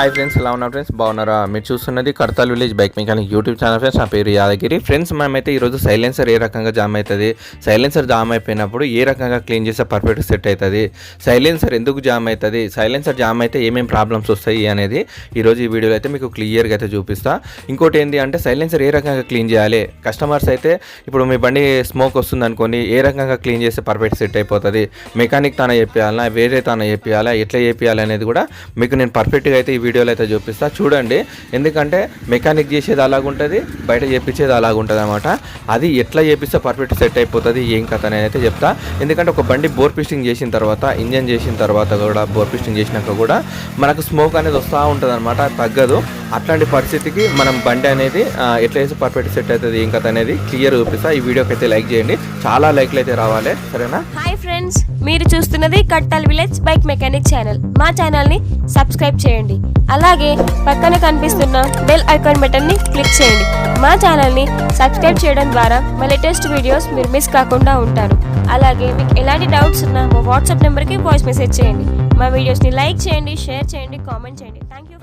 Hi friends ఎలా ఉన్నారు friends బాగున్నారా? మీరు చూస్తున్నది Kartal village bike mechanic YouTube channel friends నా పేరు యాదగిరి. ఫ్రెండ్స్ మనమైతే ఈరోజు సైలెన్సర్ ఏ రకంగా జామ్ అవుతుంది? సైలెన్సర్ జామ్ అయిపోయినప్పుడు ఏ రకంగా క్లీన్ చేస్తే పర్ఫెక్ట్ సెట్ అవుతుంది? సైలెన్సర్ ఎందుకు జామ్ అవుతుంది? సైలెన్సర్ జామ్ అయితే ఏమేమి ప్రాబ్లమ్స్ వస్తాయి అనేది ఈరోజు ఈ వీడియోలో అయితే మీకు క్లియర్గా అయితే చూపిస్తా. ఇంకోటి ఏంటి అంటే సైలెన్సర్ ఏ రకంగా క్లీన్ చేయాలి? కస్టమర్స్ అయితే ఇప్పుడు మీ బండి స్మోక్ వస్తుంది అనుకోని ఏ రకంగా క్లీన్ చేస్తే పర్ఫెక్ట్ సెట్ అయిపోతుంది? మెకానిక్ తాన చెప్పియాలా? వేరే తాన చెప్పియాలా? ఎట్లా చెప్పియాలి అనేది కూడా మీకు నేను పర్ఫెక్ట్గా అయితే ఈ వీడియోలో అయితే చూపిస్తా. చూడండి ఎందుకంటే మెకానిక్ చేసేది అలాగుంటుంది బయట చేపించేది అలాగుంటుంది అనమాట అది ఎట్లా చేపిస్తే పర్ఫెక్ట్ సెట్ అయిపోతుంది ఏం కథ నేనైతే చెప్తా. ఎందుకంటే ఒక బండి బోర్ పిస్టింగ్ చేసిన తర్వాత ఇంజన్ చేసిన తర్వాత కూడా బోర్ పిస్టింగ్ చేసినాక కూడా మనకు స్మోక్ అనేది వస్తూ ఉంటుంది అనమాట తగ్గదు. అట్లాంటి పరిస్థితికి మనం బండి అనేది ఎట్లా వేసి పర్ఫెక్ట్ సెట్ అవుతుంది ఏం కథ అనేది క్లియర్ చూపిస్తా. ఈ వీడియోకి అయితే లైక్ చేయండి. చాలా లైక్లు అయితే రావాలి. సరేనా? ఫ్రెండ్స్ మీరు చూస్తున్నది Kattal village bike mechanic channel మా ఛానల్ని సబ్స్క్రైబ్ చేయండి. అలాగే పక్కన కనిపిస్తున్న బెల్ ఐకాన్ బటన్ని క్లిక్ చేయండి. మా ఛానల్ని సబ్స్క్రైబ్ చేయడం ద్వారా మా లేటెస్ట్ వీడియోస్ మీరు మిస్ కాకుండా ఉంటారు. అలాగే మీకు ఎలాంటి డౌట్స్ ఉన్నా మా వాట్సాప్ నెంబర్కి వాయిస్ మెసేజ్ చేయండి. మా వీడియోస్ని లైక్ చేయండి షేర్ చేయండి కామెంట్ చేయండి. థ్యాంక్ యూ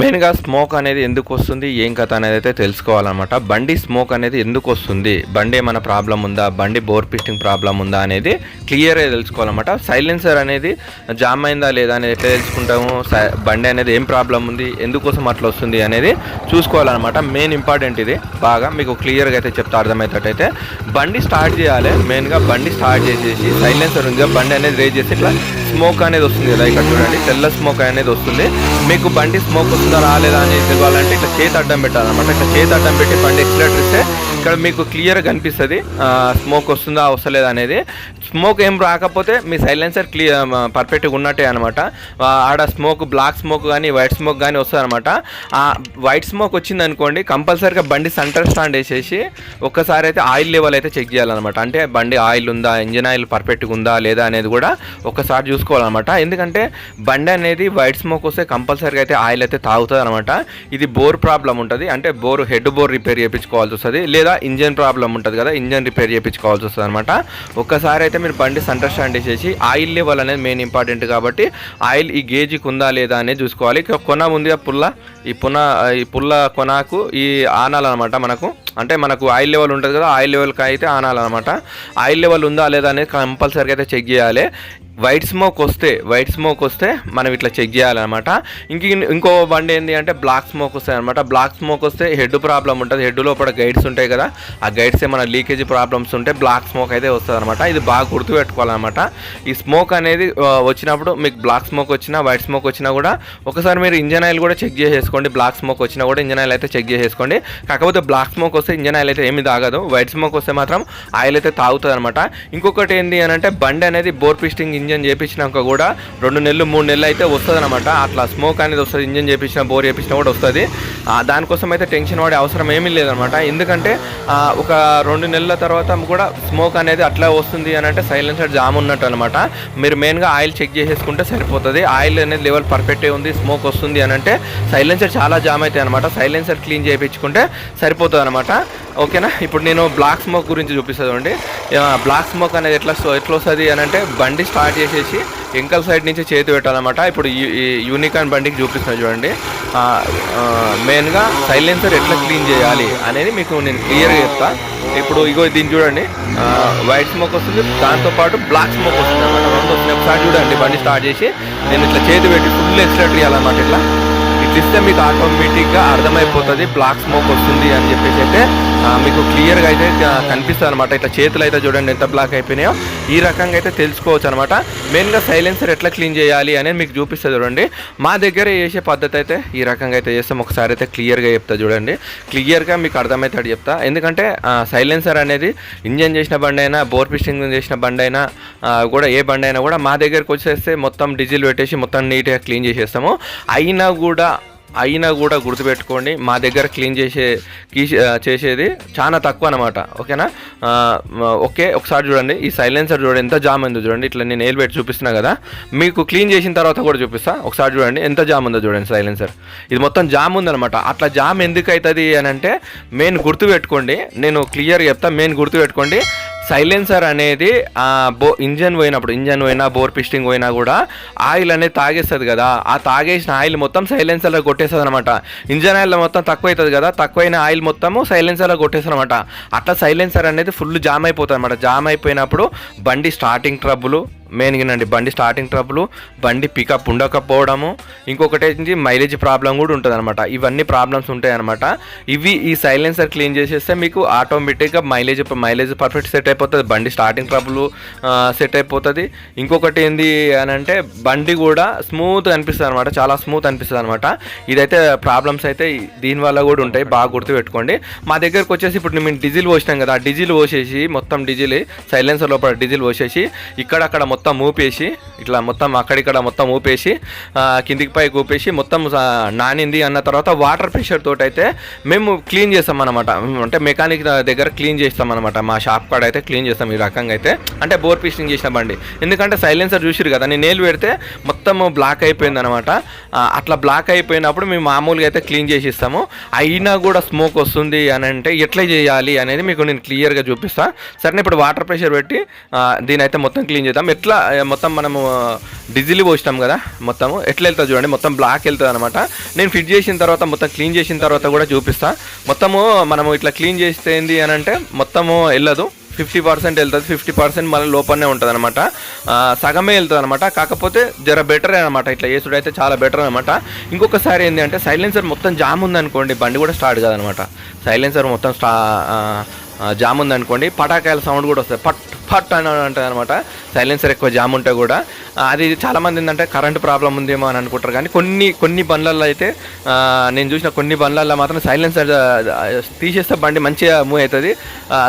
మెయిన్గా స్మోక్ అనేది ఎందుకు వస్తుంది ఏం కథ అనేది అయితే తెలుసుకోవాలన్నమాట. బండి స్మోక్ అనేది ఎందుకు వస్తుంది బండి ఏమైనా ప్రాబ్లం ఉందా బండి బోర్ పిస్టింగ్ ప్రాబ్లం ఉందా అనేది క్లియర్గా తెలుసుకోవాలన్నమాట. సైలెన్సర్ అనేది జామ్ అయిందా లేదా అనేది ఎట్లా తెలుసుకుంటాము సై- బండి అనేది ఏం ప్రాబ్లం ఉంది ఎందుకోసం అట్లా వస్తుంది అనేది చూసుకోవాలన్నమాట. మెయిన్ ఇంపార్టెంట్ ఇది బాగా మీకు క్లియర్గా అయితే చెప్తా అర్థమయ్యేటట్టయితే బండి స్టార్ట్ చేయాలి మెయిన్గా బండి స్టార్ట్ చేసేసి సైలెన్సర్ ఉంది బండి అనేది రేజ్ చేసి ఇట్లా స్మోక్ అనేది వస్తుంది కదా ఇక్కడ చూడండి తెల్ల స్మోక్ అనేది వస్తుంది. మీకు బండి స్మోక్ వస్తుందా రాలేదా అని తెలియాలంటే ఇట్లా చేతి అడ్డం పెట్టాలన్నమాట. ఇట్లా చేతి అడ్డం పెట్టి బండి ఎక్సిలేటర్ ఇస్తే ఇక్కడ మీకు క్లియర్గా కనిపిస్తుంది. స్మోక్ వస్తుందా వస్తలేదా అనేది స్మోక్ ఏం రాకపోతే మీ సైలెన్సర్ క్లియర్ పర్ఫెక్ట్గా ఉన్నట్టే అనమాట. ఆడ స్మోక్ బ్లాక్ స్మోక్ కానీ వైట్ స్మోక్ కానీ వస్తుంది అనమాట ఆ వైట్ స్మోక్ వచ్చింది అనుకోండి కంపల్సరీగా బండి సెంటర్ స్టాండ్ వేసేసి ఒక్కసారి అయితే ఆయిల్ లెవెల్ అయితే చెక్ చేయాలన్నమాట అంటే బండి ఆయిల్ ఉందా ఇంజిన్ ఆయిల్ పర్ఫెక్ట్గా ఉందా లేదా అనేది కూడా ఒకసారి చూసుకోవాలన్నమాట ఎందుకంటే బండి అనేది వైట్ స్మోక్ వస్తే కంపల్సరీగా అయితే ఆయిల్ అయితే తాగుతుంది అనమాట ఇది బోర్ ప్రాబ్లం ఉంటుంది. అంటే బోర్ హెడ్ బోర్ రిపేర్ చేయించుకోవాల్సి వస్తుంది. లేదా ఇంజన్ ప్రాబ్లం ఉంటుంది కదా ఇంజన్ రిపేర్ చేయించుకోవాల్సి వస్తుంది అనమాట ఒక్కసారి అయితే మీరు బండి సెంటర్ స్టాండ్ చేసి ఆయిల్ లెవెల్ అనేది మెయిన్ ఇంపార్టెంట్ కాబట్టి ఆయిల్ ఈ గేజ్కి ఉందా లేదా అనేది చూసుకోవాలి. కొన ఉంది ఆ పుల్ల ఈ పున ఈ పుల్ల కొనకు ఈ ఆనాలన్నమాట మనకు. అంటే మనకు ఆయిల్ లెవెల్ ఉంటుంది కదా ఆయిల్ లెవెల్కి అయితే ఆనాలన్నమాట ఆయిల్ లెవెల్ ఉందా లేదా అనేది కంపల్సరీగా అయితే చెక్ చేయాలి. వైట్ స్మోక్ వస్తే వైట్ స్మోక్ వస్తే మనం ఇట్లా చెక్ చేయాలన్నమాట. ఇంక ఇంకో బండి ఏంటి అంటే బ్లాక్ స్మోక్ వస్తాయి అనమాట బ్లాక్ స్మోక్ వస్తే హెడ్ ప్రాబ్లం ఉంటుంది. హెడ్ లోపల గైడ్స్ ఉంటాయి కదా ఆ గైడ్స్ ఏమైనా లీకేజ్ ప్రాబ్లమ్స్ ఉంటే బ్లాక్ స్మోక్ అయితే వస్తుంది అనమాట ఇది బాగా గుర్తుపెట్టుకోవాలన్నమాట. ఈ స్మోక్ అనేది వచ్చినప్పుడు మీకు బ్లాక్ స్మోక్ వచ్చినా వైట్ స్మోక్ వచ్చినా కూడా ఒకసారి మీరు ఇంజన్ ఆయిల్ కూడా చెక్ చేసేసుకోండి. బ్లాక్ స్మోక్ వచ్చినా కూడా ఇంజన్ ఆయిల్ అయితే చెక్ చేసేసుకోండి. కాకపోతే బ్లాక్ స్మోక్ వస్తే ఇంజన్ ఆయిల్ అయితే ఏమి తాగదు. వైట్ స్మోక్ వస్తే మాత్రం ఆయిల్ అయితే తాగుతుంది అనమాట ఇంకొకటి ఏంటి అని అంటే బండి అనేది బోర్ పిస్టింగ్ ఇంజన్ ఇంజన్ చేపించినాక కూడా రెండు నెలలు మూడు నెలలు అయితే వస్తుంది అనమాట అట్లా స్మోక్ అనేది వస్తుంది ఇంజన్ చేపించిన బోర్ చేపించినా కూడా వస్తుంది. దానికోసం అయితే టెన్షన్ పడే అవసరం ఏమీ లేదనమాట ఎందుకంటే ఒక రెండు నెలల తర్వాత కూడా స్మోక్ అనేది అట్లా వస్తుంది అని అంటే సైలెన్సర్ జామ్ ఉన్నట్టు అనమాట మీరు మెయిన్గా ఆయిల్ చెక్ చేసేసుకుంటే సరిపోతుంది. ఆయిల్ అనేది లెవెల్ పర్ఫెక్టే ఉంది స్మోక్ వస్తుంది అని అంటే సైలెన్సర్ చాలా జామ్ అవుతాయి అనమాట సైలెన్సర్ క్లీన్ చేయించుకుంటే సరిపోతుంది అనమాట ఓకేనా? ఇప్పుడు నేను బ్లాక్ స్మోక్ గురించి చూపిస్తుంది బ్లాక్ స్మోక్ అనేది ఎట్లా ఎట్లా వస్తుంది అని అంటే బండి స్టార్ట్ చేసేసి ఎంకల్ సైడ్ నుంచి చేతి పెట్టాలన్నమాట. ఇప్పుడు యూనికాన్ బండికి చూపిస్తున్నా చూడండి. మెయిన్గా సైలెన్సర్ ఎట్లా క్లీన్ చేయాలి అనేది మీకు నేను క్లియర్గా చెప్తా. ఇప్పుడు ఇగో దీన్ని చూడండి. వైట్ స్మోక్ వస్తుంది. దాంతోపాటు బ్లాక్ స్మోక్ వస్తుంది అనమాట రెండు వస్తుంది ఒకసారి చూడండి బండి స్టార్ట్ చేసి. నేను ఇట్లా చేతి పెట్టి ఫుల్ ఎక్స్ట్రా చేయాలన్నమాట ఇట్లా. ఇట్లా ఇస్తే మీకు ఆటోమేటిక్గా అర్థమైపోతుంది బ్లాక్ స్మోక్ వస్తుంది అని చెప్పేసి అయితే మీకు క్లియర్గా అయితే కనిపిస్తుంది అనమాట ఇట్లా చేతులు అయితే చూడండి ఎంత బ్లాక్ అయిపోయినాయో. ఈ రకంగా అయితే తెలుసుకోవచ్చు అనమాట మెయిన్గా సైలెన్సర్ ఎట్లా క్లీన్ చేయాలి అనేది మీకు చూపిస్తుంది చూడండి. మా దగ్గర చేసే పద్ధతి అయితే ఈ రకంగా అయితే చేస్తాం. ఒకసారి అయితే క్లియర్గా చెప్తా చూడండి. క్లియర్గా మీకు అర్థమవుతాడు చెప్తా. ఎందుకంటే సైలెన్సర్ అనేది ఇంజన్ చేసిన బండి అయినా బోర్ పిస్టింగ్ చేసిన బండి అయినా కూడా ఏ బండి అయినా కూడా మా దగ్గరకు వచ్చేస్తే మొత్తం డీజిల్ పెట్టేసి మొత్తం నీట్గా క్లీన్ చేసేస్తాము. అయినా కూడా అయినా కూడా గుర్తుపెట్టుకోండి మా దగ్గర క్లీన్ చేసే చేసేది చాలా తక్కువ అనమాట ఓకేనా? ఓకే ఒకసారి చూడండి ఈ సైలెన్సర్ చూడండి ఎంత జామ్ ఉందో చూడండి ఇట్లా నేను ఏలు పెట్టి చూపిస్తున్నా కదా మీకు క్లీన్ చేసిన తర్వాత కూడా చూపిస్తా ఒకసారి చూడండి ఎంత జామ్ ఉందో చూడండి సైలెన్సర్. ఇది మొత్తం జామ్ ఉందనమాట అట్లా జామ్ ఎందుకు అవుతుంది అని అంటే మెయిన్ గుర్తుపెట్టుకోండి నేను క్లియర్ చెప్తా మెయిన్ గుర్తుపెట్టుకోండి సైలెన్సర్ అనేది బో ఇంజన్ పోయినప్పుడు ఇంజన్ పోయినా బోర్ పిస్టింగ్ పోయినా కూడా ఆయిల్ అనేది తాగేస్తుంది కదా. ఆ తాగేసిన ఆయిల్ మొత్తం సైలెన్సర్లో కొట్టేస్తుంది అనమాట ఇంజన్ ఆయిల్ మొత్తం తక్కువ అవుతుంది కదా తక్కువైన ఆయిల్ మొత్తము సైలెన్సర్లో కొట్టేస్తుంది అనమాట అట్లా సైలెన్సర్ అనేది ఫుల్ జామ్ అయిపోతుంది అనమాట జామ్ అయిపోయినప్పుడు బండి స్టార్టింగ్ ట్రబుల్ మెయిన్గానండి బండి స్టార్టింగ్ ట్రబుల్ బండి పికప్ ఉండకపోవడము ఇంకొకటి ఏంటి మైలేజ్ ప్రాబ్లం కూడా ఉంటుంది అనమాట ఇవన్నీ ప్రాబ్లమ్స్ ఉంటాయి అనమాట ఇవి ఈ సైలెన్సర్ క్లీన్ చేసేస్తే మీకు ఆటోమేటిక్గా మైలేజ్ మైలేజ్ పర్ఫెక్ట్ సెట్ అయిపోతుంది. బండి స్టార్టింగ్ ట్రబుల్ సెట్ అయిపోతుంది. ఇంకొకటి ఏంది అని అంటే బండి కూడా స్మూత్ అనిపిస్తుంది అనమాట చాలా స్మూత్ అనిపిస్తుంది అనమాట ఇదైతే ప్రాబ్లమ్స్ అయితే దీనివల్ల కూడా ఉంటాయి. బాగా గుర్తుపెట్టుకోండి. మా దగ్గరకు వచ్చేసి ఇప్పుడు మేము డీజిల్ పోసినాం కదా. డీజిల్ పోసేసి మొత్తం డీజిల్ సైలెన్సర్ లోపల డీజిల్ పోసేసి ఇక్కడక్కడ మొత్తం మొత్తం ఊపేసి ఇట్లా మొత్తం అక్కడిక్కడ మొత్తం ఊపేసి కిందికి పైకి ఊపేసి మొత్తం నానింది అన్న తర్వాత వాటర్ ప్రెషర్ తోటి అయితే మేము క్లీన్ చేస్తాం అనమాట అంటే మెకానిక్ దగ్గర క్లీన్ చేస్తాం అనమాట మా షాప్ కాడ అయితే క్లీన్ చేస్తాం ఈ రకంగా అయితే. అంటే బోర్ పీసింగ్ చేసిన బండి. ఎందుకంటే సైలెన్సర్ చూసిరు కదా నేను నేలు పెడితే మొత్తం బ్లాక్ అయిపోయింది అనమాట అట్లా బ్లాక్ అయిపోయినప్పుడు మేము మామూలుగా అయితే క్లీన్ చేసి ఇస్తాము అయినా కూడా స్మోక్ వస్తుంది అని అంటే ఎట్లా చేయాలి అనేది మీకు నేను క్లియర్గా చూపిస్తాను సరే ఇప్పుడు వాటర్ ప్రెషర్ పెట్టి దీని అయితే మొత్తం క్లీన్ చేద్దాం. ఎట్లా ఆ, మొత్తం మనము డీజిల్ పోసినాం కదా మొత్తము. ఎట్లా వెళ్తుంది చూడండి మొత్తం బ్లాక్ వెళ్తుంది అనమాట నేను ఫిట్ చేసిన తర్వాత మొత్తం క్లీన్ చేసిన తర్వాత కూడా చూపిస్తా. మొత్తము మనము ఇట్లా క్లీన్ చేస్తే ఏంది అని అంటే మొత్తము వెళ్ళదు. ఫిఫ్టీ పర్సెంట్ వెళ్తుంది ఫిఫ్టీ పర్సెంట్ మళ్ళీ లోపలనే ఉంటుంది అనమాట సగమే వెళ్తుంది అనమాట కాకపోతే జర బెటర్ అనమాట ఇట్లా చేసుడు అయితే చాలా బెటర్ అనమాట ఇంకొకసారి ఏంటి అంటే సైలెన్సర్ మొత్తం జామ్ ఉందనుకోండి బండి కూడా స్టార్ట్ కాదనమాట సైలెన్సర్ మొత్తం స్టా జామ్ ఉందనుకోండి పటాకాయల సౌండ్ కూడా వస్తుంది. పట్ హట్ అని ఉంటుంది అనమాట సైలెన్సర్ ఎక్కువ జామ్ ఉంటే కూడా. అది చాలామంది ఏంటంటే కరెంట్ ప్రాబ్లం ఉందేమో అని అనుకుంటారు. కానీ కొన్ని కొన్ని బండ్లలో అయితే నేను చూసిన కొన్ని బండ్లలో మాత్రం సైలెన్సర్ తీసేస్తే బండి మంచిగా మూవ్ అవుతుంది.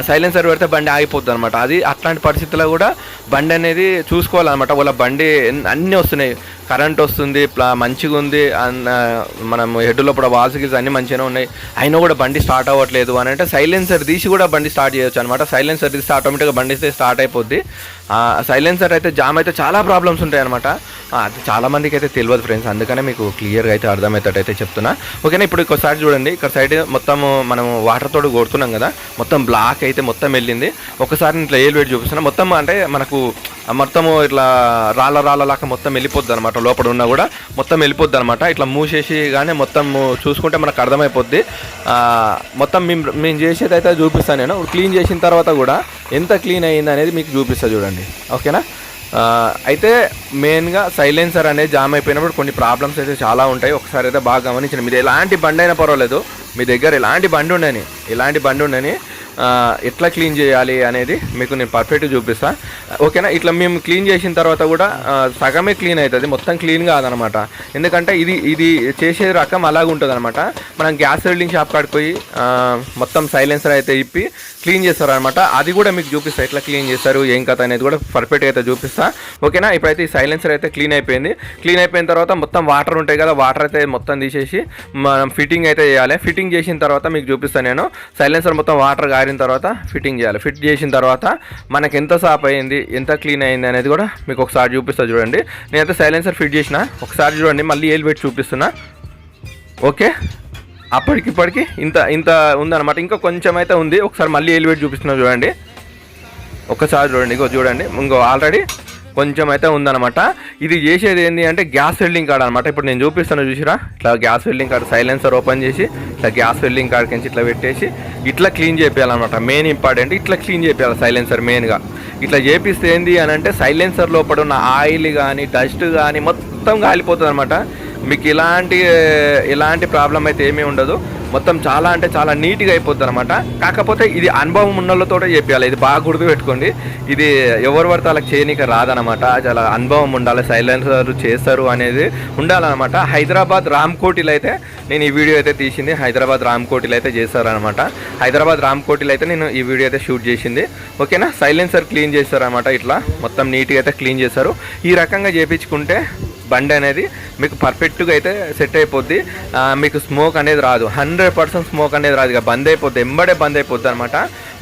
సైలెన్సర్ పెడితే బండి ఆగిపోతుంది అనమాట అది అట్లాంటి పరిస్థితుల్లో కూడా బండి అనేది చూసుకోవాలన్నమాట. వాళ్ళ బండి అన్నీ వస్తున్నాయి. కరెంట్ వస్తుంది ప్లా మంచిగా ఉంది మనం హెడ్ లోపల వాల్సికిల్స్ అన్నీ మంచిగానే ఉన్నాయి. అయినా కూడా బండి స్టార్ట్ అవ్వట్లేదు అని అంటే సైలెన్సర్ తీసి కూడా బండి స్టార్ట్ చేయొచ్చు అనమాట సైలెన్సర్ తీస్తే ఆటోమేటిక్గా బండి స్టార్ట్ స్టార్ట్ అయిపోద్ది. సైలెన్సర్ అయితే జామ్ అయితే చాలా ప్రాబ్లమ్స్ ఉంటాయి అనమాట అది చాలామందికి అయితే తెలియదు ఫ్రెండ్స్ అందుకనే మీకు క్లియర్గా అయితే అర్థమవుతాడు అయితే చెప్తున్నా. ఓకేనా ఇప్పుడు ఒకసారి చూడండి ఇక్కడ సైడ్ మొత్తం మనం వాటర్ తోటి కొడుతున్నాం కదా మొత్తం బ్లాక్ అయితే మొత్తం వెళ్ళింది. ఒకసారి ఇట్లా ఏలు వేడి చూపిస్తున్నా. మొత్తం అంటే మనకు మొత్తము ఇట్లా రాళ్ళ రాళ్ళ లాగా మొత్తం వెళ్ళిపోద్ది అనమాట లోపల ఉన్నా కూడా మొత్తం వెళ్ళిపోద్ది అనమాట ఇట్లా మూసేసి కానీ మొత్తం చూసుకుంటే మనకు అర్థమైపోద్ది. మొత్తం మేము మేము చేసేది అయితే చూపిస్తాను నేను. క్లీన్ చేసిన తర్వాత కూడా ఎంత క్లీన్ అయ్యింది అనేది మీకు చూపిస్తా చూడండి. ఓకేనా? అయితే మెయిన్గా సైలెన్సర్ అనేది జామ్ అయిపోయినప్పుడు కొన్ని ప్రాబ్లమ్స్ అయితే చాలా ఉంటాయి. ఒకసారి అయితే బాగా గమనించండి. మీరు ఎలాంటి బండి అయినా పర్వాలేదు. మీ దగ్గర ఎలాంటి బండి ఉండని ఎలాంటి బండి ఉండని ఎట్లా క్లీన్ చేయాలి అనేది మీకు నేను పర్ఫెక్ట్ చూపిస్తా. ఓకేనా? ఇట్లా మేము క్లీన్ చేసిన తర్వాత కూడా సగమే క్లీన్ అవుతుంది మొత్తం క్లీన్ కాదనమాట. ఎందుకంటే ఇది ఇది చేసే రకం అలాగ ఉంటుంది అనమాట మనం గ్యాస్ వెల్డింగ్ షాప్ కాడిపోయి మొత్తం సైలెన్సర్ అయితే ఇప్పి క్లీన్ చేస్తారు అనమాట అది కూడా మీకు చూపిస్తా. ఎట్లా క్లీన్ చేస్తారు ఏం కథ అనేది కూడా పర్ఫెక్ట్గా అయితే చూపిస్తా. ఓకేనా? ఇప్పుడైతే ఈ సైలెన్సర్ అయితే క్లీన్ అయిపోయింది. క్లీన్ అయిపోయిన తర్వాత మొత్తం వాటర్ ఉంటాయి కదా వాటర్ అయితే మొత్తం తీసేసి మనం ఫిట్టింగ్ అయితే చేయాలి. ఫిట్టింగ్ చేసిన తర్వాత మీకు చూపిస్తాను నేను. సైలెన్సర్ మొత్తం వాటర్ ఆరిన తర్వాత ఫిట్టింగ్ చేయాలి. ఫిట్ చేసిన తర్వాత మనకి ఎంత సాప్ అయింది ఎంత క్లీన్ అయింది అనేది కూడా మీకు ఒకసారి చూపిస్తా చూడండి. నేనైతే సైలెన్సర్ ఫిట్ చేసిన. ఒకసారి చూడండి మళ్ళీ ఏలు పెట్టి చూపిస్తున్నా. ఓకే? అప్పటికిప్పటికి ఇంత ఇంత ఉందన్నమాట. ఇంకా కొంచెం అయితే ఉంది. ఒకసారి మళ్ళీ ఏలు పెట్టి చూపిస్తున్నా చూడండి. ఒకసారి చూడండి ఇంకో చూడండి. ఇంకో ఆల్రెడీ కొంచెం అయితే ఉందన్నమాట. ఇది చేసేది ఏంటి అంటే గ్యాస్ వెల్డింగ్ కార్డ్ అనమాట ఇప్పుడు నేను చూపిస్తాను చూసిరా? ఇట్లా gas welding card silencer open చేసి ఇట్లా గ్యాస్ వెల్డింగ్ కార్డ్ కించి ఇట్లా పెట్టేసి ఇట్లా క్లీన్ చేయాలన్నమాట మెయిన్ ఇంపార్టెంట్ ఇట్లా క్లీన్ చేయాలి సైలెన్సర్ మెయిన్గా. ఇట్లా చేపిస్తే ఏంది అని అంటే సైలెన్సర్ లోపల ఉన్న ఆయిల్ కానీ డస్ట్ కానీ మొత్తం కాలిపోతుంది అనమాట మీకు ఇలాంటి ఇలాంటి ప్రాబ్లం అయితే ఏమీ ఉండదు. మొత్తం చాలా అంటే చాలా నీట్గా అయిపోద్ది అనమాట కాకపోతే ఇది అనుభవం ఉన్నోళ్ళతో చెప్పాలి. ఇది బాగా గుర్తుపెట్టుకోండి ఇది ఎవరు పడితే వాళ్ళకి చేయనీక రాదనమాట చాలా అనుభవం ఉండాలి సైలెన్సర్ చేస్తారు అనేది ఉండాలన్నమాట. హైదరాబాద్ రామ్కోటిలో అయితే నేను ఈ వీడియో అయితే తీసింది. హైదరాబాద్ రామ్కోటిలో అయితే చేశారనమాట హైదరాబాద్ రామ్కోటిలో అయితే నేను ఈ వీడియో అయితే షూట్ చేసింది. ఓకేనా? సైలెన్సర్ క్లీన్ చేస్తారనమాట ఇట్లా. మొత్తం నీట్గా అయితే క్లీన్ చేస్తారు. ఈ రకంగా చేపించుకుంటే బండి అనేది మీకు పర్ఫెక్ట్గా అయితే సెట్ అయిపోద్ది. మీకు స్మోక్ అనేది రాదు. హండ్రెడ్ పర్సెంట్ స్మోక్ అనేది రాదు ఇక బంద్ అయిపోద్ది. ఎంబడే బంద్ అయిపోద్ది అనమాట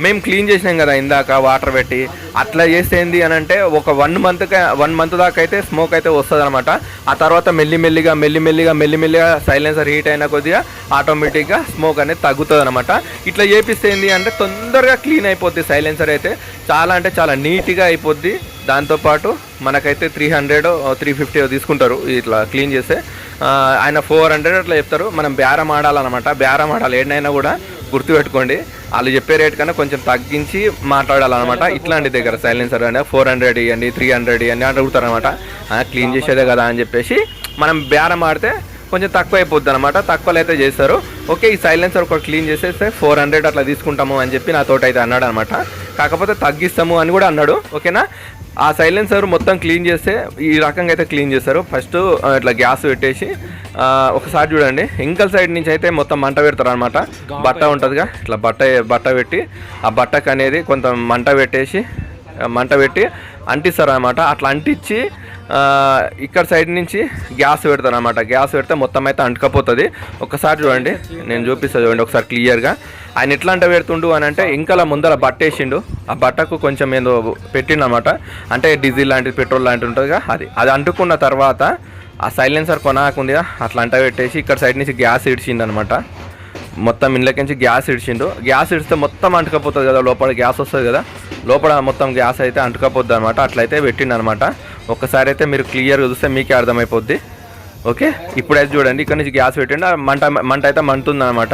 మేము క్లీన్ చేసినాం కదా ఇందాక వాటర్ పెట్టి. అట్లా చేస్తే ఏంది అని అంటే ఒక వన్ మంత్ వన్ మంత్ దాకా అయితే స్మోక్ అయితే వస్తుంది అనమాట ఆ తర్వాత మెల్లిమెల్లిగా మెల్లిమెల్లిగా మెల్లిమెల్లిగా సైలెన్సర్ హీట్ అయిన కొద్దిగా ఆటోమేటిక్గా స్మోక్ అనేది తగ్గుతుంది అనమాట ఇట్లా చేపిస్తే ఏంది అంటే తొందరగా క్లీన్ అయిపోద్ది సైలెన్సర్ అయితే. చాలా అంటే చాలా నీట్గా అయిపోద్ది. దాంతోపాటు మనకైతే త్రీ హండ్రెడ్ త్రీ ఫిఫ్టీ తీసుకుంటారు ఇట్లా క్లీన్ చేస్తే ఆయన ఫోర్ హండ్రెడ్ అట్లా చెప్తారు. మనం బేరం ఆడాలన్నమాట. బేరం ఆడాలి. ఏడైనా కూడా గుర్తుపెట్టుకోండి వాళ్ళు చెప్పే రేట్ కన్నా కొంచెం తగ్గించి మాట్లాడాలన్నమాట. ఇట్లాంటి దగ్గర సైలెన్సర్ అంటే ఫోర్ హండ్రెడ్ ఇవ్వండి త్రీ హండ్రెడ్ ఇవ్వండి అడుగుతారు అనమాట క్లీన్ చేసేదే కదా అని చెప్పేసి మనం బేరం ఆడితే కొంచెం తక్కువ అయిపోద్ది అనమాట తక్కువలో అయితే చేస్తారు. ఓకే ఈ సైలెన్సర్ ఒకటి క్లీన్ చేసేస్తే ఫోర్ హండ్రెడ్ అట్లా తీసుకుంటాము అని చెప్పి నాతోటి అయితే అన్నాడు అనమాట కాకపోతే తగ్గిస్తాము అని కూడా అన్నాడు. ఓకేనా? ఆ సైలెన్సర్ మొత్తం క్లీన్ చేస్తే ఈ రకంగా అయితే క్లీన్ చేస్తారు. ఫస్ట్ ఇట్లా గ్యాస్ పెట్టేసి ఒకసారి చూడండి. ఇంకల్ సైడ్ నుంచి అయితే మొత్తం మంట పెడతారు అనమాట బట్ట ఉంటుందిగా. ఇట్లా బట్ట బట్ట పెట్టి ఆ బట్టకు అనేది కొంత మంట పెట్టేసి మంట పెట్టి అంటిస్తారు అనమాట అట్లా అంటించి ఇక్కడ సైడ్ నుంచి గ్యాస్ పెడతారు అనమాట గ్యాస్ పెడితే మొత్తం అయితే అంటుకపోతుంది. ఒకసారి చూడండి నేను చూపిస్తాను చూడండి ఒకసారి క్లియర్గా. ఆయన ఎట్లా అంట పెడుతుండు అని అంటే ఇంకలా ముందర బట్ట వేసిండు ఆ బట్టకు కొంచెం ఏదో పెట్టిండు అనమాట అంటే డీజిల్ లాంటిది పెట్రోల్ లాంటిది ఉంటుందిగా అది. అది అంటుకున్న తర్వాత ఆ సైలెన్సర్ కొనాకుందిగా అట్లా అంట పెట్టేసి ఇక్కడ సైడ్ నుంచి గ్యాస్ ఇడిచిందనమాట మొత్తం ఇండ్లకించి గ్యాస్ ఇడిచిండు. గ్యాస్ ఇడిస్తే మొత్తం అంటుకపోతుంది కదా లోపల గ్యాస్ వస్తుంది కదా. లోపల మొత్తం గ్యాస్ అయితే అంటుకపోద్ది అనమాట అట్లయితే పెట్టిండు అనమాట ఒక్కసారి అయితే మీరు క్లియర్గా చూస్తే మీకే అర్థమైపోద్ది. ఓకే? ఇప్పుడైతే చూడండి ఇక్కడ నుంచి గ్యాస్ పెట్టండి. మంట మంట అయితే మంటుంది అనమాట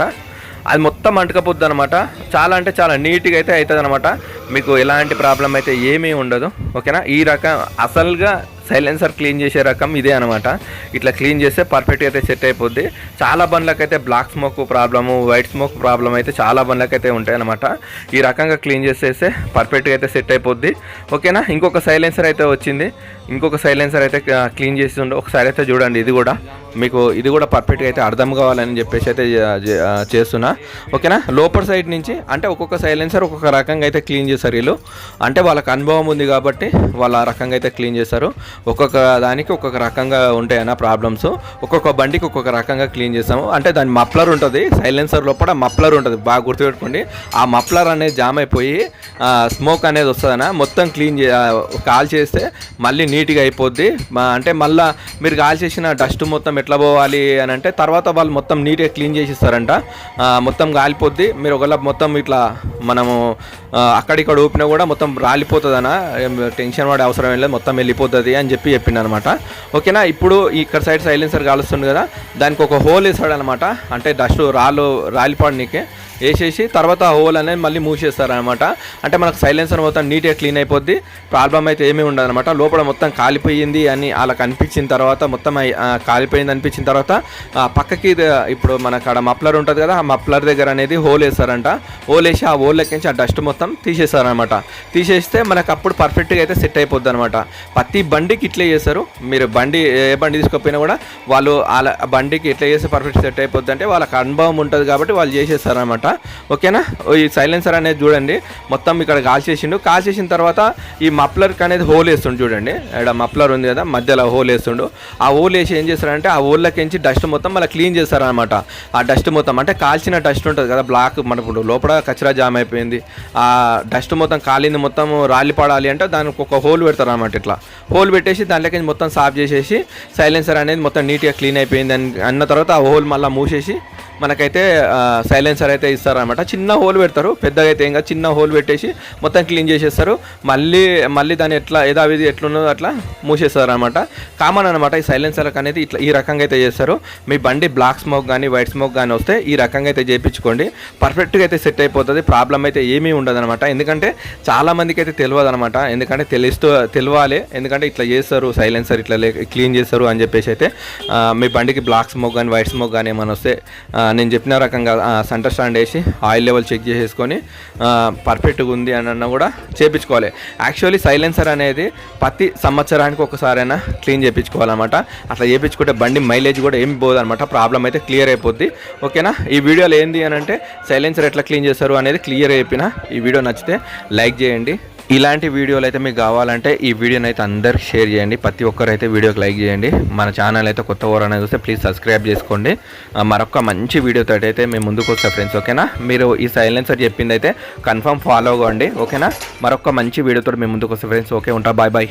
అది మొత్తం అంటుకపోద్ది అనమాట చాలా అంటే చాలా నీట్గా అయితే అవుతుంది అనమాట మీకు ఎలాంటి ప్రాబ్లం అయితే ఏమీ ఉండదు. ఓకేనా? ఈ రకం అసలుగా సైలెన్సర్ క్లీన్ చేసే రకం ఇదే అనమాట ఇట్లా క్లీన్ చేస్తే పర్ఫెక్ట్గా అయితే సెట్ అయిపోద్ది. చాలా బండ్లకైతే black smoke problem white smoke problem అయితే చాలా బండ్లకైతే ఉంటాయి అనమాట ఈ రకంగా క్లీన్ చేసేస్తే పర్ఫెక్ట్గా అయితే సెట్ అయిపోద్ది. ఓకేనా? ఇంకొక సైలెన్సర్ అయితే వచ్చింది. ఇంకొక సైలెన్సర్ అయితే క్లీన్ చేసి ఉండే. ఒకసారి అయితే చూడండి ఇది కూడా. మీకు ఇది కూడా పర్ఫెక్ట్గా అయితే అర్థం కావాలని చెప్పేసి అయితే చేస్తున్నా. ఓకేనా? లోపల సైడ్ నుంచి అంటే ఒక్కొక్క సైలెన్సర్ ఒక్కొక్క రకంగా అయితే క్లీన్ చేస్తారు వీళ్ళు. అంటే వాళ్ళకి అనుభవం ఉంది కాబట్టి వాళ్ళు ఆ రకంగా అయితే క్లీన్ చేస్తారు ఒక్కొక్క దానికి ఒక్కొక్క రకంగా ఉంటాయన్న ప్రాబ్లమ్స్ ఒక్కొక్క బండికి ఒక్కొక్క రకంగా క్లీన్ చేస్తాము. అంటే దాని మప్లర్ ఉంటుంది. సైలెన్సర్ లోపల మప్లర్ ఉంటుంది. బాగా గుర్తుపెట్టుకోండి. ఆ మప్లర్ అనేది జామ్ అయిపోయి స్మోక్ అనేది వస్తుందన్న. మొత్తం క్లీన్ చే కాల్ చేస్తే మళ్ళీ నీట్గా అయిపోద్ది. మా- అంటే మళ్ళీ మీరు కాల్ చేసిన డస్ట్ మొత్తం ఎట్లా పోవాలి అని అంటే తర్వాత వాళ్ళు మొత్తం నీట్గా క్లీన్ చేసిస్తారంట. మొత్తం కాలిపోద్ది. మీరు ఒకవేళ మొత్తం ఇట్లా మనము అక్కడిక్కడ ఊపినా కూడా మొత్తం రాలిపోతుందన్నా. టెన్షన్ పడే అవసరం లేదు. మొత్తం వెళ్ళిపోతుంది అని చెప్పి చెప్పిండు అనమాట ఓకేనా? ఇప్పుడు ఇక్కడ సైడ్ సైలెన్సర్ కాలుస్తుంది కదా దానికి ఒక హోల్ వేసాడు అనమాట అంటే డస్ట్ రాళ్ళు రాలిపోవడానికే వేసేసి తర్వాత ఆ హోల్ అనేది మళ్ళీ మూసేస్తారనమాట అంటే మనకు సైలెన్సర్ మొత్తం నీట్గా క్లీన్ అయిపోద్ది. ప్రాబ్లం అయితే ఏమీ ఉండదు అనమాట లోపల మొత్తం కాలిపోయింది అని అలా కనిపించిన తర్వాత మొత్తం కాలిపోయింది అనిపించిన తర్వాత పక్కకి ఇప్పుడు మనకు అక్కడ మప్లర్ ఉంటుంది కదా ఆ మప్లర్ దగ్గర అనేది హోల్ వేస్తారంట. హోల్ వేసి ఆ హోల్ లెక్కించి ఆ డస్ట్ మొత్తం తీసేస్తారనమాట తీసేస్తే మనకు అప్పుడు పర్ఫెక్ట్గా అయితే సెట్ అయిపోద్ది అనమాట ప్రతి బండికి ఇట్లే చేస్తారు. మీరు బండి ఏ బండి తీసుకుపోయినా కూడా వాళ్ళు అలా బండికి ఎట్లా చేస్తే పర్ఫెక్ట్ సెట్ అయిపోద్ది అంటే వాళ్ళకి అనుభవం ఉంటుంది కాబట్టి వాళ్ళు చేసేస్తారనమాట ఓకేనా? ఓ ఈ సైలెన్సర్ అనేది చూడండి మొత్తం ఇక్కడ కాల్చేసిండు. కాల్చేసిన తర్వాత ఈ మప్లర్కి అనేది హోల్ వేస్తుండు చూడండి. ఇక్కడ మప్లర్ ఉంది కదా మధ్యలో హోల్ వేస్తుండు. ఆ హోల్ వేసి ఏం చేస్తారంటే ఆ హోల్లోకించి డస్ట్ మొత్తం మళ్ళీ క్లీన్ చేస్తారనమాట ఆ డస్ట్ మొత్తం అంటే కాల్చిన డస్ట్ ఉంటుంది కదా బ్లాక్ మన ఇప్పుడు లోపల కచరా జామ్ అయిపోయింది. ఆ డస్ట్ మొత్తం కాలింది మొత్తం రాలిపడాలి అంటే దానికి ఒక హోల్ పెడతారు అనమాట ఇట్లా. హోల్ పెట్టేసి దాంట్లోకి మొత్తం సాఫ్ చేసేసి సైలెన్సర్ అనేది మొత్తం నీట్గా క్లీన్ అయిపోయింది అని అన్న తర్వాత ఆ హోల్ మళ్ళీ మూసేసి మనకైతే సైలెన్సర్ అయితే ఇస్తారనమాట చిన్న హోల్ పెడతారు. పెద్దగా అయితే ఇంకా చిన్న హోల్ పెట్టేసి మొత్తం క్లీన్ చేసేస్తారు. మళ్ళీ మళ్ళీ దాన్ని ఎట్లా యథావిధి ఎట్లున్నదో అట్లా మూసేస్తారు అనమాట కామన్ అనమాట ఈ సైలెన్సర్ అనేది ఇట్లా ఈ రకంగా అయితే చేస్తారు. మీ బండి బ్లాక్ స్మోక్ కానీ వైట్ స్మోక్ కానీ వస్తే ఈ రకంగా అయితే చేయించుకోండి. పర్ఫెక్ట్గా అయితే సెట్ అయిపోతుంది. ప్రాబ్లం అయితే ఏమీ ఉండదు అనమాట ఎందుకంటే చాలా మందికి అయితే తెలియదు అనమాట ఎందుకంటే తెలుస్తూ తెలియాలి. ఎందుకంటే ఇట్లా చేస్తారు సైలెన్సర్ ఇట్లా క్లీన్ చేస్తారు అని చెప్పేసి అయితే మీ బండికి బ్లాక్ స్మోక్ కానీ వైట్ స్మోక్ కానీ ఏమైనా వస్తే నేను చెప్పిన రకంగా సెంటర్ స్టాండ్ వేసి ఆయిల్ లెవెల్ చెక్ చేసేసుకొని పర్ఫెక్ట్గా ఉంది అని అన్న కూడా చేపించుకోవాలి. యాక్చువల్లీ సైలెన్సర్ అనేది ప్రతి సంవత్సరానికి ఒకసారైనా క్లీన్ చేయించుకోవాలన్నమాట అట్లా చేయించుకుంటే బండి మైలేజ్ కూడా ఏమి పోదు అనమాట ప్రాబ్లం అయితే క్లియర్ అయిపోద్ది. ఓకేనా ఈ వీడియోలో ఏంది అని అంటే సైలెన్సర్ ఎట్లా క్లీన్ చేస్తారు అనేది క్లియర్ అయిపోయినా ఈ వీడియో నచ్చితే లైక్ చేయండి. ఇలాంటి వీడియోలు అయితే మీకు కావాలంటే ఈ వీడియోని అయితే అందరికి షేర్ చేయండి. ప్రతి ఒక్కరు అయితే వీడియోకి లైక్ చేయండి. మన ఛానల్ అయితే కొత్త అనేది చూస్తే ప్లీజ్ సబ్స్క్రైబ్ చేసుకోండి. మరొక మంచి వీడియోతో అయితే మేము ముందుకు వస్తాం ఫ్రెండ్స్ ఓకేనా? మీరు ఈ సైలెన్సర్ చెప్పింది అయితే కన్ఫర్మ్ ఫాలో అవ్వండి ఓకేనా? మరొక మంచి వీడియోతో మేము ముందుకు వస్తాం ఫ్రెండ్స్ ఓకే? ఉంటా బాయ్ బాయ్.